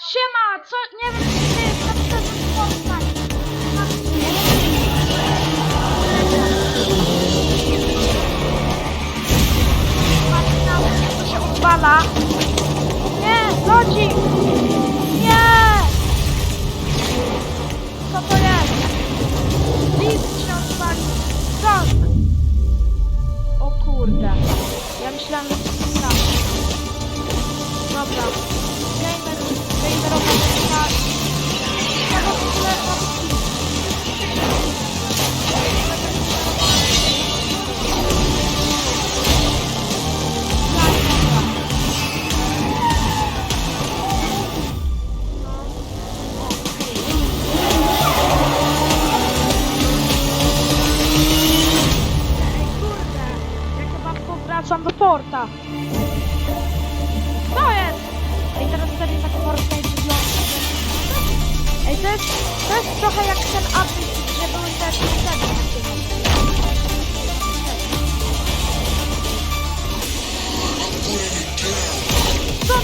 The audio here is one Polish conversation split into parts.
Siema, co? Nie wiem, czy ty jest napisane postać. Patrz to, się odwala. Nie, lodzik! Nie! Co to jest? List się odwalił. Skąd? O kurde. Ja myślałam, że to jest. Dobra. Gamer, gamerowa rzeczka. Ja w ogóle mam Kurde, jak chyba powracam do porta. Ej, to jest, to jest trochę jak ten update, gdzie były te piosenki. Co?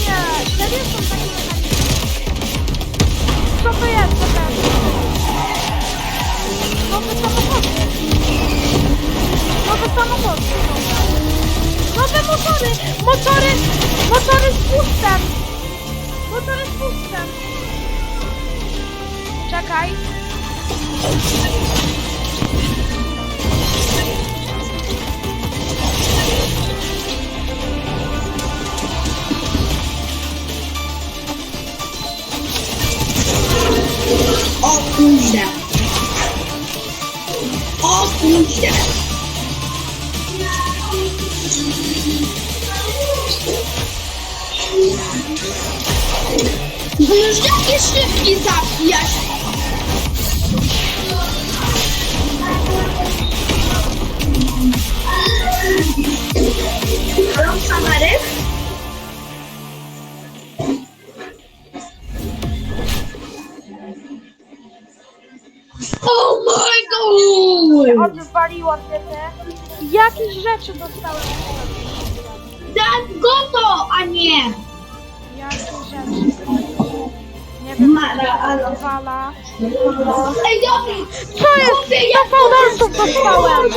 Nie, serio są takie mechanizmy? Co to jest? Co to jest? Nowe samochody. Nowe samochody. Nowe motory. Motory. Motory z pustem. Motory z pustem. Czekaj. O kurde. O kurde. Jakie szybki zabijasz. Kamery? Oh my god! Odwaliło mnie te. Jakieś rzeczy dostałem. Dam go to, a nie! Jakie rzeczy. Nie wiem, odwala. Ej, dobra! Co jest? Fałdolców to dostałem.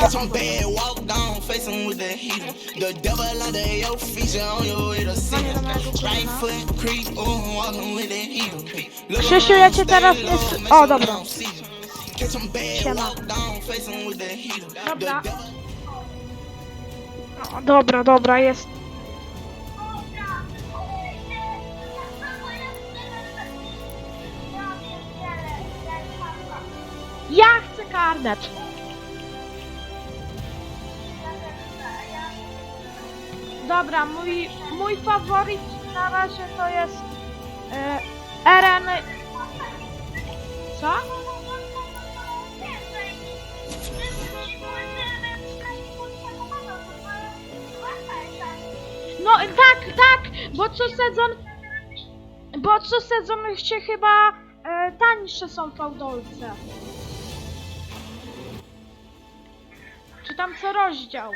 Got muszę... bad walk down, face 'em with the heater. The devil under your feet, you on your way to see Right kurwa. foot creep, oh, walking with that heater. Look Krzysiu, ja cię teraz nie... s- O, dobra. Get some bad Siema. walk down, face 'em with the heater. Dobra. The devil O, dobra, dobra, jest. Ja chcę karnet. Dobra, mój, mój faworyt na razie to jest Eren. Co? No tak, tak, bo co sezon. Bo co sezon się chyba e, tańsze są fałdolce. Tam co rozdział?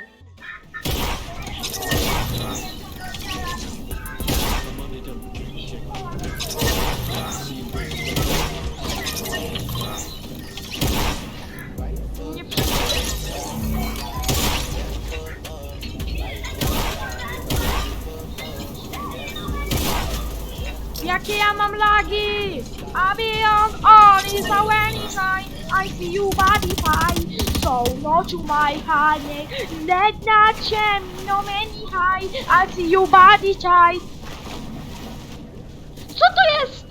Jakie ja mam lagi? Be on is a anytime I see you body pie So no to my high Let Co to jest?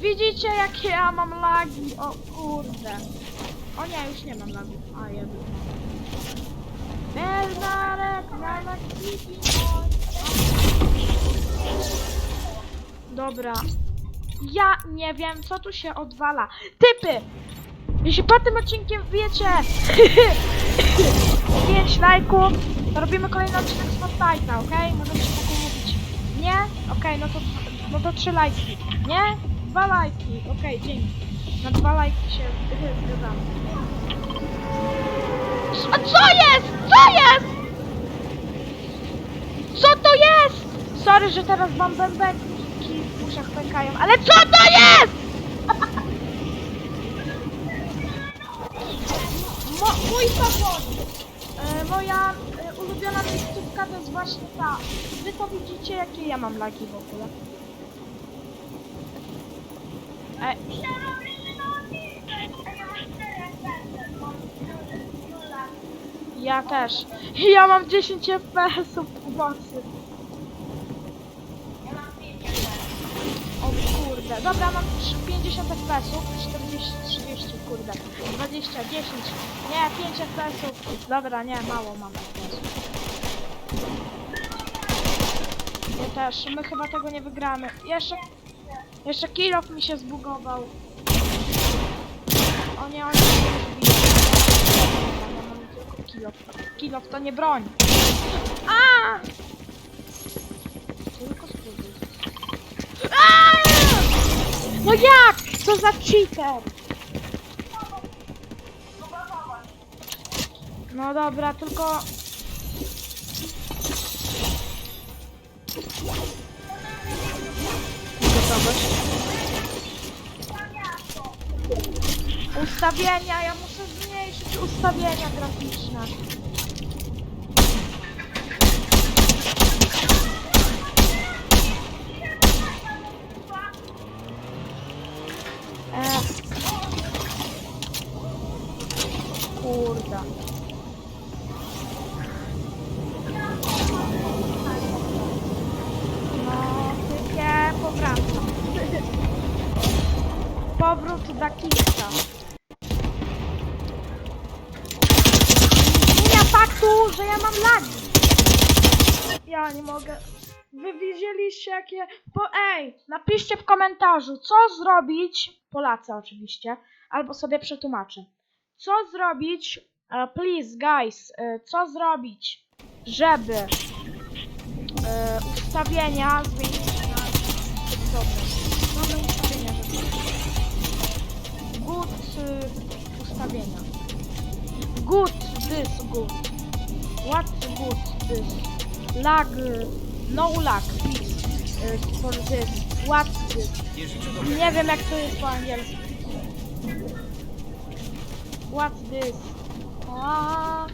Widzicie jakie ja mam lagi? O kurde. O nie, już nie mam lagi. A jeden. Bernarek, na Dobra. Ja nie wiem, co tu się odwala. Typy! Jeśli po tym odcinkiem wiecie 5 lajków, to robimy kolejny odcinek z Fortnite'a, ok? Możemy się tak umówić. Nie? ok, no to, no to 3 lajki. Nie? 2 lajki. ok, dzięki. Na 2 lajki się zgadzamy. A co jest? Co jest? Co to jest? Sorry, że teraz wam bębenki uszach pękają, ale co to jest? Mo, mój favoryt. E, moja e, ulubiona miejscówka to jest właśnie ta. Wy to widzicie, jakie ja mam lagi w ogóle. E, ja też. Ja mam 10 FPS-ów w mocy. O kurde. Dobra, mam trzy- 50 FPS-ów, 40, 30, kurde. 20, 10. Nie, 5 FPS-ów. Dobra, nie, mało mam FPS-ów. Ja też. My chyba tego nie wygramy. Jeszcze... Jeszcze kill mi się zbugował. O nie, już biją. Ja mam tylko kill off. Kill off to nie broń. A! Tylko spróbuj. A! No jak? Co za cheater? No dobra, tylko... Gotowość. Ustawienia, ja muszę zmniejszyć ustawienia graficzne. Napiszcie w komentarzu, co zrobić... Polacy oczywiście. Albo sobie przetłumaczę. Co zrobić... e, please, guys. e, co zrobić, żeby... e, ustawienia zmienić na... Dobre. Dobre ustawienia, żeby... Good y, ustawienia. Good this good. What's good this? Lag no lag please y, for this. This? Nie wiem jak to jest po angielsku. What's this? Ah.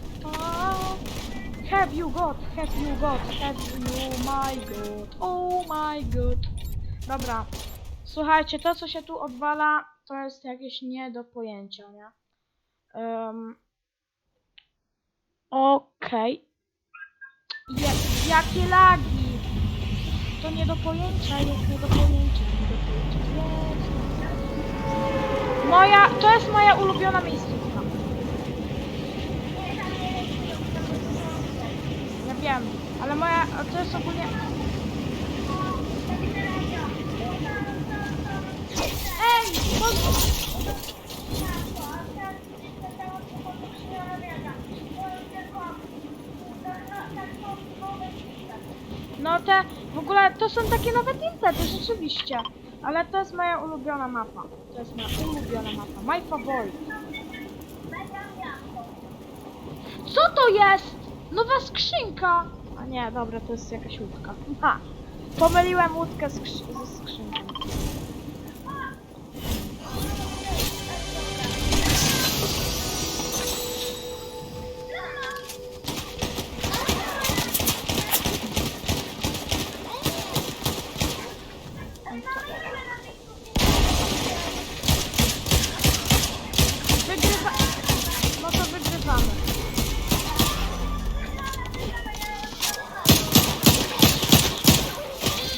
Have you got? Have you got? Have you my god? Oh my god. Dobra. Słuchajcie, to co się tu odwala, to jest jakieś nie do pojęcia, nie? Um, Okej. Je, jakie lagi? To nie do pojęcia, jest nie do pojęcia, nie do pojęcia. Jest. Moja, to jest moja ulubiona miejscówka. Ja wiem, ale moja, to jest ogólnie... Ej, bo... No te, ogóle to są takie nowe tinty, rzeczywiście. Ale to jest moja ulubiona mapa. To jest moja ulubiona mapa. My favorite. Co to jest? Nowa skrzynka! A nie, dobra, to jest jakaś łódka. Ha! Pomyliłem łódkę skrzy ze skrzynką.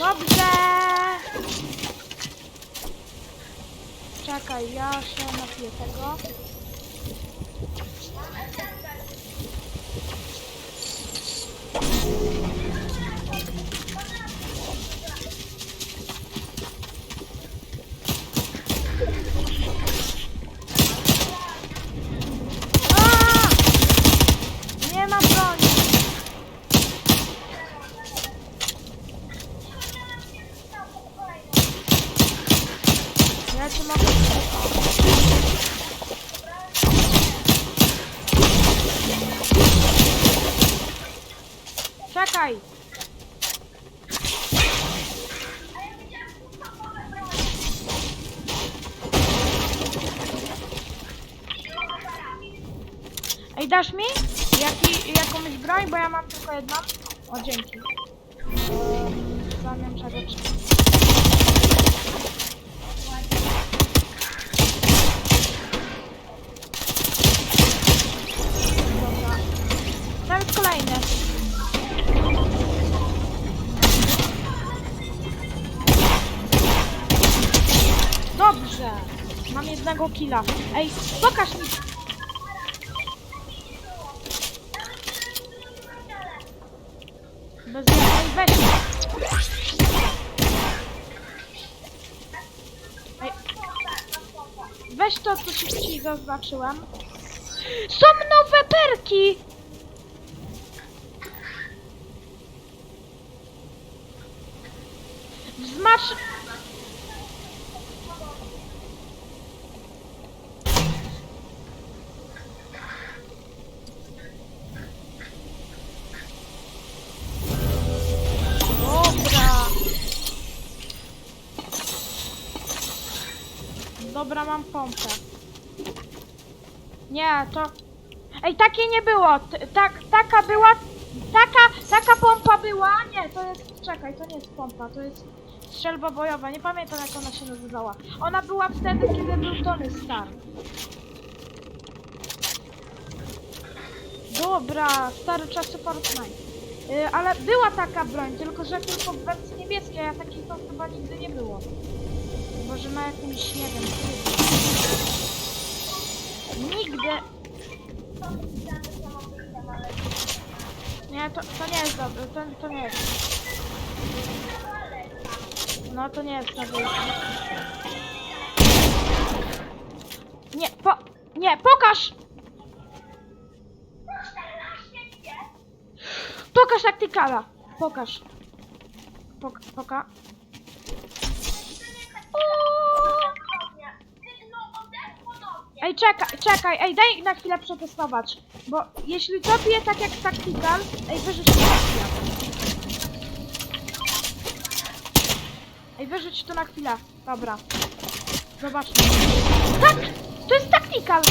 Dobrze! Czekaj, ja się napiję tego. A! Nie ma broni. Ja cię mogę... Czekaj! Ej, dasz mi? Jaki, broń, bo ja mam tylko jedną. O, dzięki. Eee, W zamian czego czy... Dobra. Dobrze. Mam jednego killa. Ej, pokaż mi. Zaznaczyłem. Są nowe perki! Wzmacz... Dobra, mam pompę. Nie, to... Ej, takiej nie było. T- tak, taka była... Taka, taka pompa była. Nie, to jest... Czekaj, to nie jest pompa, to jest strzelba bojowa. Nie pamiętam jak ona się nazywała. Ona była wtedy, kiedy był Tony Stark. Dobra, stare czasy Fortnite. Yy, ale była taka broń, tylko że tylko w wersji niebieskiej, a takiej to chyba nigdy nie było. Może na jakimś, nie wiem, Nigdy. Nie, to, to nie jest dobre, to, to nie jest. No to nie jest dobre. Nie, po... Nie, pokaż! Pokaż taktykala! Pokaż. Pok poka. Ej, czekaj, czekaj, ej, daj na chwilę przetestować. Bo jeśli to bije tak jak tactical, ej, wyrzuć to na chwilę. Ej, wyrzuć to na chwilę. Dobra. Zobaczmy. Tak! To jest tactical!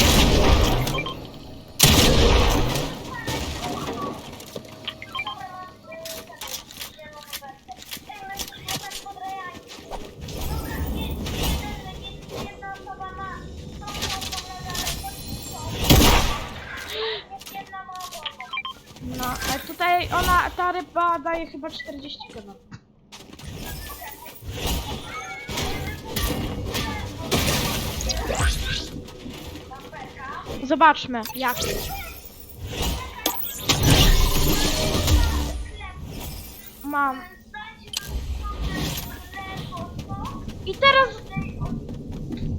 No, a tutaj ona, ta ryba daje chyba 40 kg. Zobaczmy, jak. Mam. I teraz...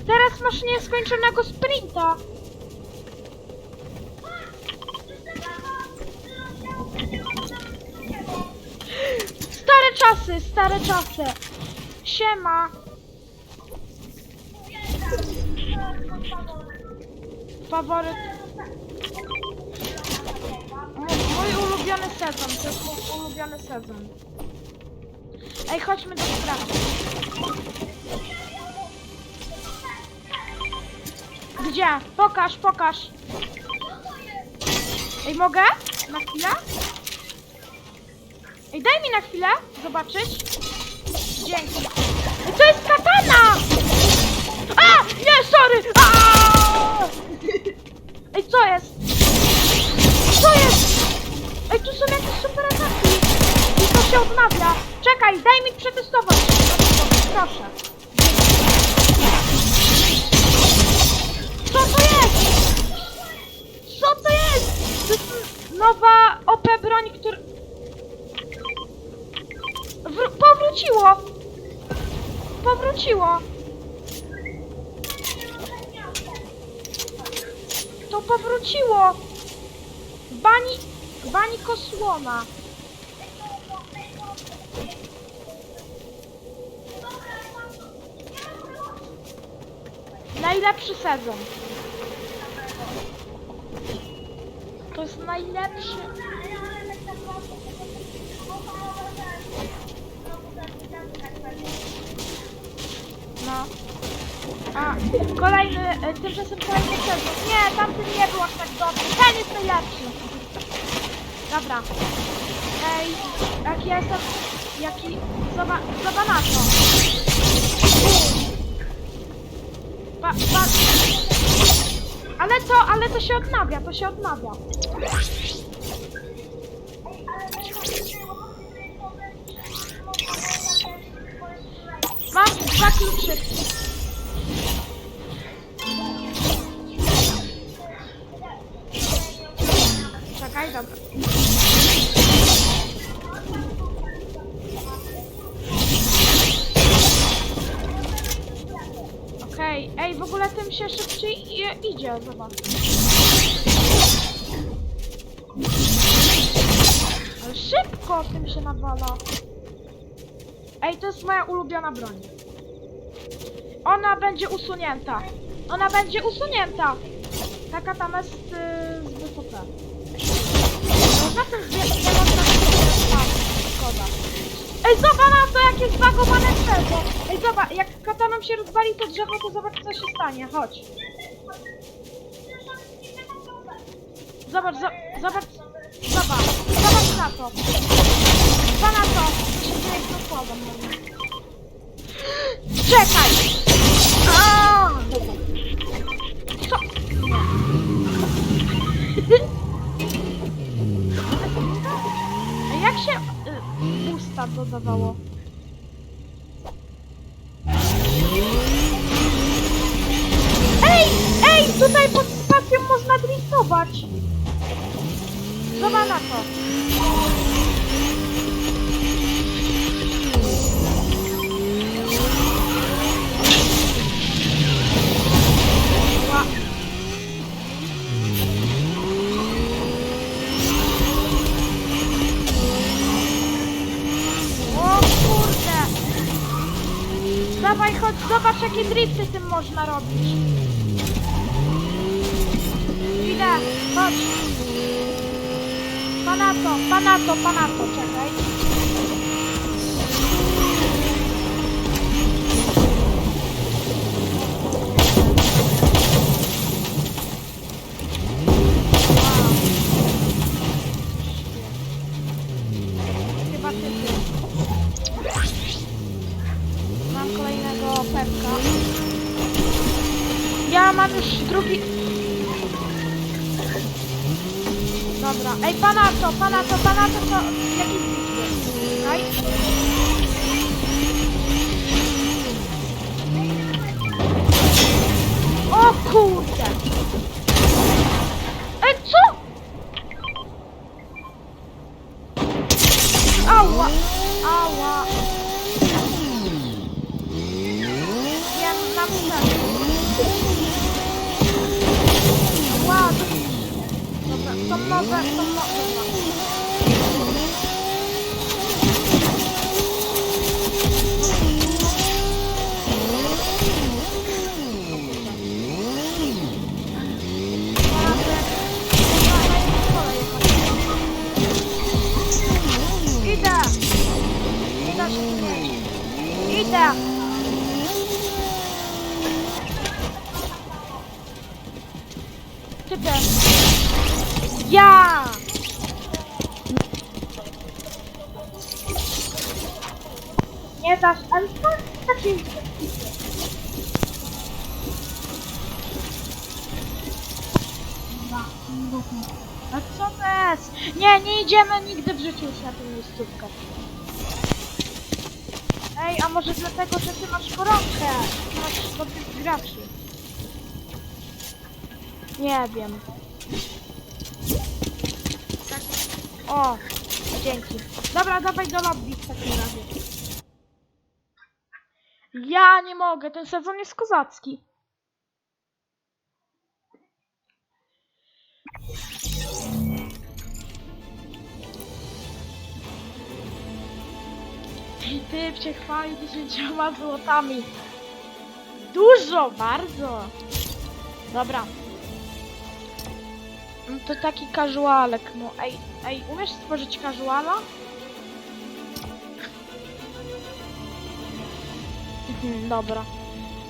Teraz masz nieskończonego sprinta. Czasy, stare czasy. Siema. Faworyt. Mój, ulubiony sezon, to jest mój ulubiony sezon. Ej, chodźmy do sprawy. Gdzie? Pokaż, pokaż. Ej, mogę? Na chwilę? Ej, daj mi na chwilę zobaczyć. Dzięki. Ej, to jest katana! A! Nie, sorry! A! Ej, co jest? Co jest? Ej, tu są jakieś super ataki. I to się odnawia. Czekaj, daj mi przetestować. Proszę. Co to jest? Co to jest? To jest nowa OP broń, która... Wr- powróciło! Powróciło! To powróciło! Bani... Bani Kosłona. Najlepszy sezon. To jest najlepszy... No. A, kolejny, e, tymczasem kolejny sezon. Nie, tamten nie był aż tak dobry. Ten jest najlepszy. Dobra. Ej, jaki ja jestem, jaki, zobacz, zobacz na to. Pa, pa. Ale to, ale to się odnawia, to się odnawia. Ej, w ogóle tym się szybciej i- idzie, zobacz. Ale szybko tym się nawala. Ej, to jest moja ulubiona broń. Ona będzie usunięta. Ona będzie usunięta. Taka tam jest yy, zbyt OP. No za tym zwie- nie można szkoda. Ej, zobacz na to, jakie zbagowane drzewo. Ej, zobacz, jak kataną się rozwali to drzewo, to zobacz, co się stanie. Chodź. Zobacz, zo- zobacz, zobacz, zobacz na to. Zobacz na to, co się dzieje z nakładem. Czekaj! A! Dobra. Co? A jak się usta dodawało? Ej! Ej! Tutaj pod spacją można driftować! Zobacz na to. Ła. O kurde! Dawaj, chodź, zobacz jakie drifty tym można robić. Idę, chodź. Panato, panato, panato, czekaj. Drugi... Dobra. Ej, pana to, pana to, pana to, to... Jaki jest? Czekaj. O kurde! Nie wiem. O, dzięki. Dobra, dawaj do lobby w takim razie. Ja nie mogę, ten sezon jest kozacki. I typ się chwali dziesięcioma złotami. Dużo, bardzo. Dobra. No To taki casualek, no ej, ej, umiesz stworzyć casuala? Mhm, dobra.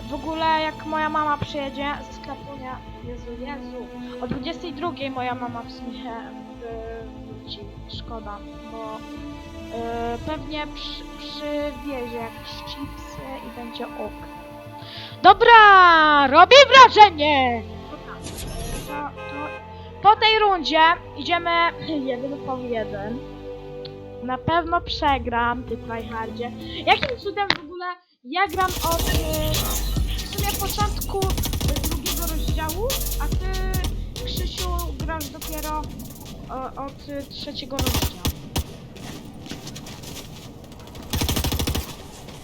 W ogóle jak moja mama przyjedzie z sklepu, nie, Jezu, Jezu, o 22 moja mama w sumie y, wróci, szkoda, bo y, pewnie przy, przywiezie jakieś chipsy i będzie ok. Dobra, robi wrażenie! To, po tej rundzie idziemy jeden po jeden. Na pewno przegram, ty tryhardzie. Jakim cudem w ogóle ja gram od y, w sumie początku drugiego rozdziału, a ty, Krzysiu, grasz dopiero od trzeciego rozdziału.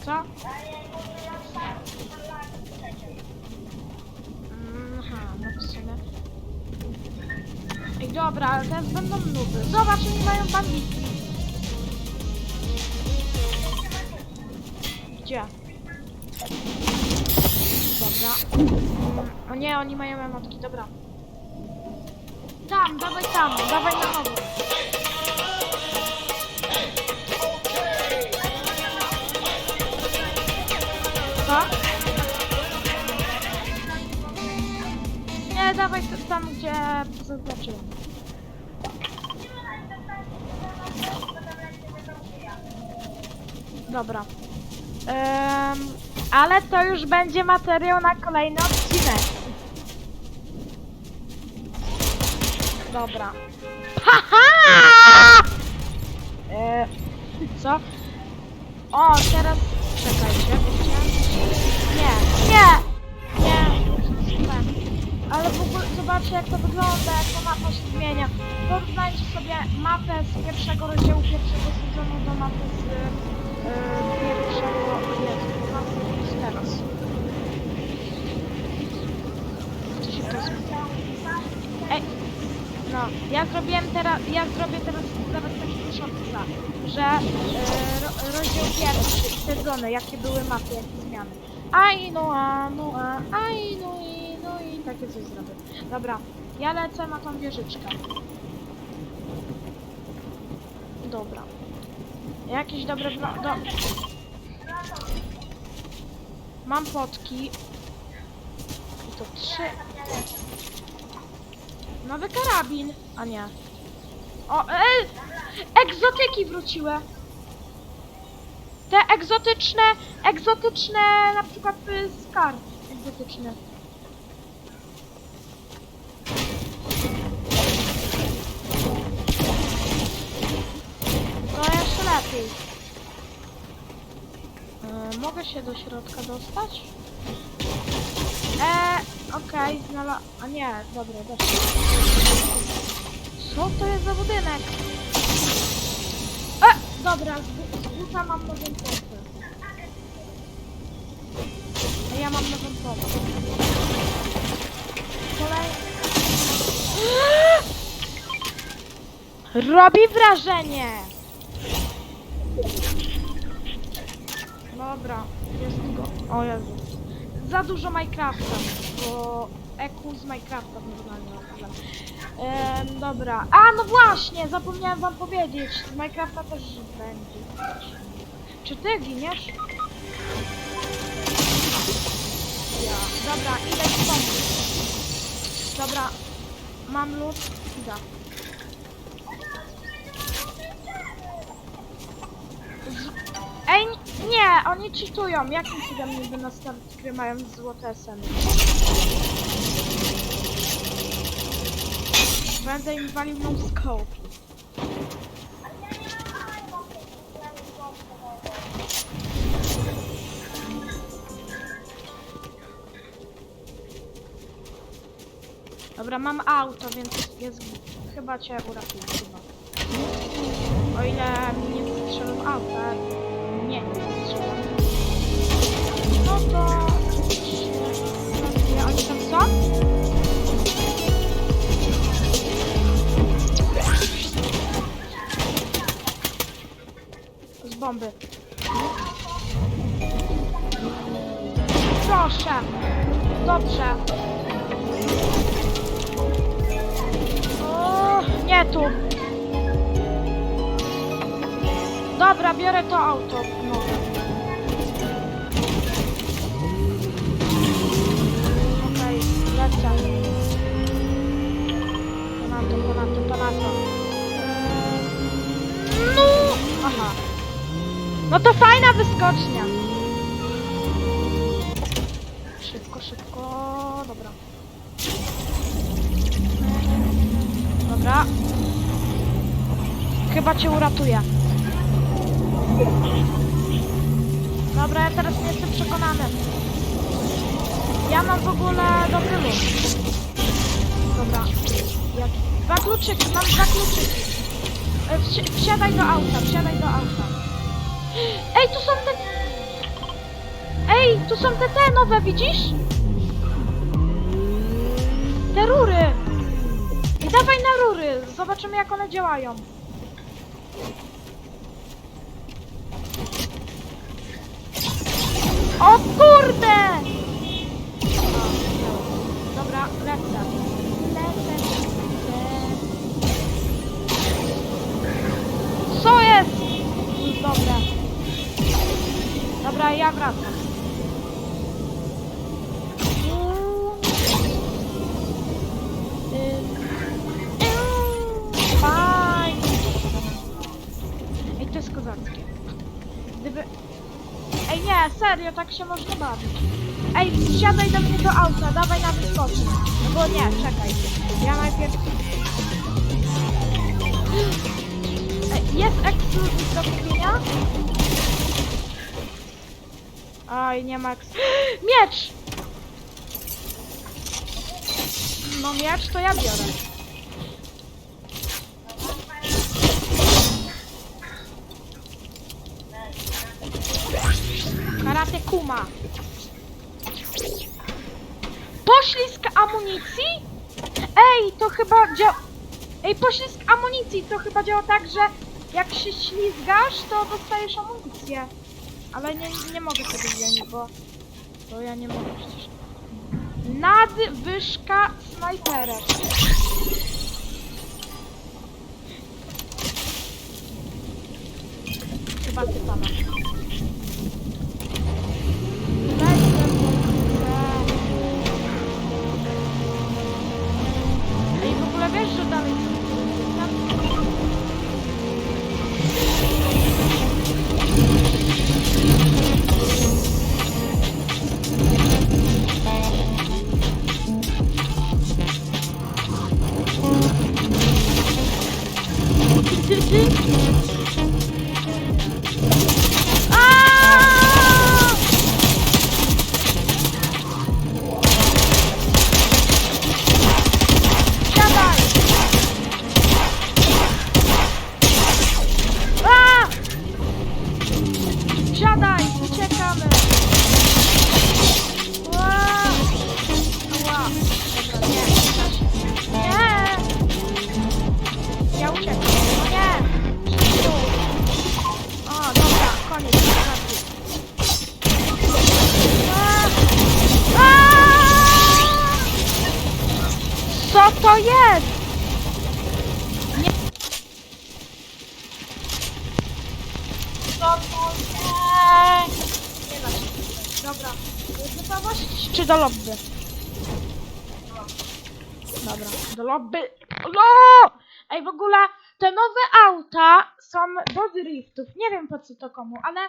Co? Mm, Aha, no w sumie. Dobra, ale teraz będą nuby. Zobacz, oni mają banditki. Gdzie? Dobra. Mm, O nie, oni mają emotki, dobra. Tam, dawaj tam, dawaj na nowo. Dawaj tam, gdzie zaznaczyłem. Dobra. Em, ale to już będzie materiał na kolejny odcinek. Dobra. Haha! E, co? O, teraz... Czekajcie, wiecie? Nie, nie! Ale w ogóle zobaczcie jak to wygląda, jak ta mapa się zmienia. Porównajcie sobie mapę z pierwszego rozdziału pierwszego sezonu do mapy z yy, pierwszego, Jezu, mapy z teraz. Ej, no, ja zrobiłem teraz, ja zrobię teraz nawet taki shortsa, że yy, ro, rozdział pierwszy, sezony, jakie były mapy, jakie zmiany. Aj, no a, no a, aj, no i, no i takie coś zrobię. Dobra, ja lecę na tą wieżyczkę. Dobra. Jakieś dobre. Do... Mam potki. I to trzy. Nowy karabin. A nie. O, e, egzotyki wróciły. Te egzotyczne, egzotyczne, na przykład y, skar egzotyczny. To jeszcze lepiej. E, mogę się do środka dostać? Eee, okej, znalazł... A nie, dobra, dobra. Co to jest za budynek? E, dobra, z, z buta mam nową pompę. A ja mam nową pompę. Kolej... Robi wrażenie! Dobra. O Jezu. Za dużo Minecrafta, bo EQ z Minecrafta normalnie. Ehm, dobra. A, no właśnie, zapomniałem wam powiedzieć. Z Minecrafta też będzie. Czy ty giniesz? Ja. Dobra, idę pomóc. Dobra. Mam lód. Idę. Z... Nie, oni cheatują. Jakim cudem niby na start gry mają złote SN? Będę im walił no scope. Dobra, mam auto, więc jest... Chyba cię uratuję, chyba. O ile mi nie strzelą auta. Nie, Gdzie oni tam są? Z bomby. Proszę. Dobrze. O, nie tu. Dobra, biorę to auto. No. No to fajna wyskocznia. Szybko, szybko. Dobra. Dobra. Chyba cię uratuję. Dobra, ja teraz nie jestem przekonany. Ja mam w ogóle dobry lód. Dobra. Jak... Dwa kluczyki, mam dwa kluczyki. E, wsi- Wsiadaj do auta, wsiadaj do auta. Ej, tu są te... Ej, tu są te te nowe, widzisz? Te rury. I dawaj na rury, zobaczymy jak one działają. Się można bawić. Ej, wsiadaj do mnie do auta, dawaj na wyskocznię. No bo nie, czekaj. Ja najpierw... Ej, jest ekskluzyw do kupienia? Aj, nie ma eks... Miecz! No miecz to ja biorę. Karate Kuma. Poślizg amunicji? Ej, to chyba działa... Ej, poślizg amunicji to chyba działa tak, że jak się ślizgasz, to dostajesz amunicję. Ale nie, nie mogę tego wziąć, bo... Bo ja nie mogę przecież. Nadwyżka snajperek. Chyba ty pana. Ty, lobby? Dobra, do lobby. No! Ej, w ogóle te nowe auta są do driftów. Nie wiem po co to komu, ale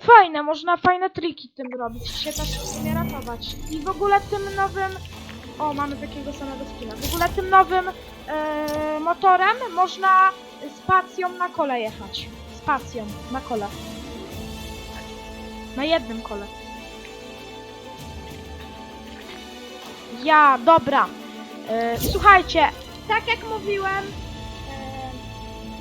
fajne, można fajne triki tym robić, się też w sumie ratować. I w ogóle tym nowym... O, mamy takiego samego skina. W ogóle tym nowym e, motorem można spacją na kole jechać. Spacją na kole. Na jednym kole. Ja, dobra. E, słuchajcie, tak jak mówiłem,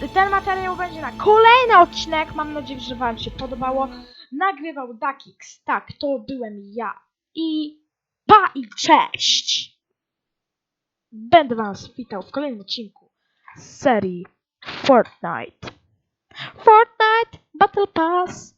e, ten materiał będzie na kolejny odcinek. Mam nadzieję, że Wam się podobało. Nagrywał Dakix. Tak, to byłem ja. I pa i cześć! Będę Was witał w kolejnym odcinku z serii Fortnite. Fortnite Battle Pass